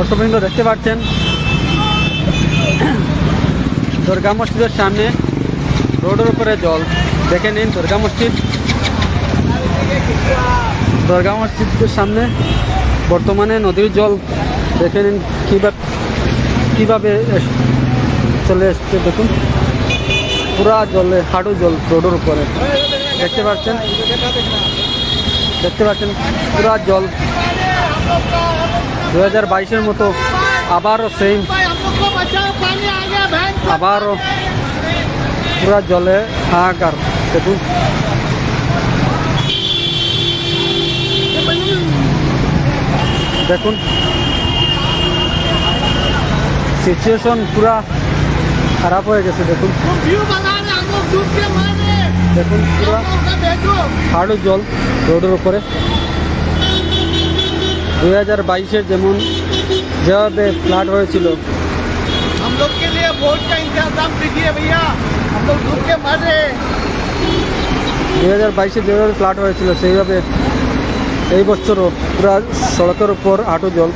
দর্শকবৃন্দ দেখতে পাচ্ছেন। দুর্গা মসজিদের সামনে রোডের উপরে জল। দেখে নিন দুর্গা মসজিদ। দুর্গা মসজিদের সামনে বর্তমানে নদীর জল। দেখে নিন কীভাবে কীভাবে চলে এসছে। দেখুন, পুরা জলে, হাঁটু জল রোডের উপরে। দেখতে পাচ্ছেন? দেখতে পাচ্ছেন, পুরা জল দু হাজার বাইশের মতো আবারও সেই আবারও পুরা জলে হাহাকার দেখুন দেখুন। সিচুয়েশন পুরা খারাপ হয়ে গেছে, দেখুন। দেখুন পুরা হাড়ু জল রোডের উপরে। দুই হাজার বাইশে যেমন যেভাবে ফ্লাড হয়েছিল हम लोग के लिए वोट का इंतजाम कीजिए भैया हम लोग डूब के मर रहे हैं। দুই হাজার বাইশে যেভাবে ফ্লাড হয়েছিল সেইভাবে এই বছরও পুরা সড়কের উপর হাঁটু জল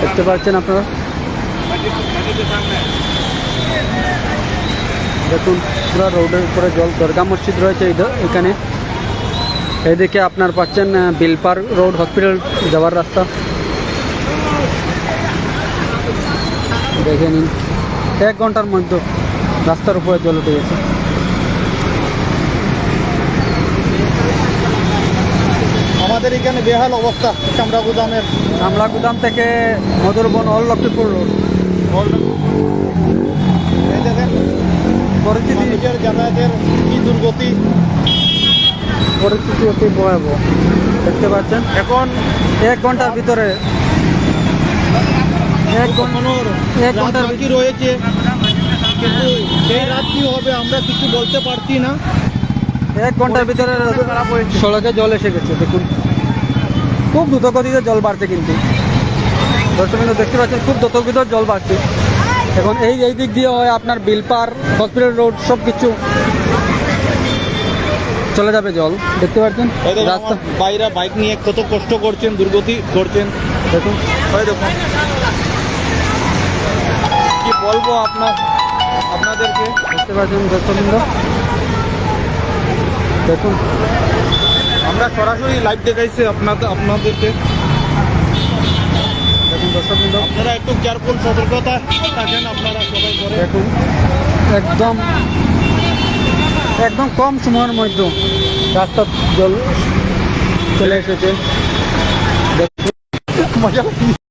দেখতে পাচ্ছেন আপনারা দেখুন পুরা রোডের উপরে জল দরগা মসজিদ রয়েছে এই- এখানে এদিকে আপনার পাচ্ছেন বিলপার রোড হসপিটাল যাওয়ার রাস্তা। দেখে নিন। এক ঘণ্টার মধ্যে রাস্তার উপরে জল উঠে গেছে। আমাদের এখানে বেহাল অবস্থা চামড়া গুদামের আমলা গুদাম থেকে মধুরবন অল লক্ষ্মীপুর রোড। পরিস্থিতি যাতায়াতের কি দুর্গতি। পরিস্থিতি অতি ভয়াবহ। দেখতে পাচ্ছেন? এখন এক ঘণ্টার ভিতরে এক ঘণ্টা ঘণ্টার বাকি রয়েছে। কিন্তু সেই রাত কি হবে আমরা কিছু বলতে পারছি না। এক ঘণ্টার ভিতরে সড়কে জল এসে গেছে দেখুন। খুব দ্রুতগতিতে জল বাড়ছে কিন্তু। দর্শক দেখতে পাচ্ছেন খুব দ্রুতগতিতে জল বাড়ছে। এখন এই এই দিক দিয়ে হয় আপনার বিলপার হসপিটাল রোড সব কিছু চলে যাবে জল দেখতে পাচ্ছেন? রাস্তা। বাইরা বাইক নিয়ে কত কষ্ট করছেন দুর্গতি করছেন। দেখুন দেখুন। কি বলব আপনার আপনাদেরকে? দেখতে পাচ্ছেন দর্শকবৃন্দ? দেখুন। আমরা সরাসরি লাইভ দেখাইছি আপনাদের আপনাদেরকে। দেখুন দর্শকবৃন্দ। আপনারা একটু কেয়ারফুল সতর্কতা থাকেন আপনারা সবাই করে। দেখুন। একদম একদম কম সময়ের মধ্যে রাস্তা জল চলে এসেছে। মজা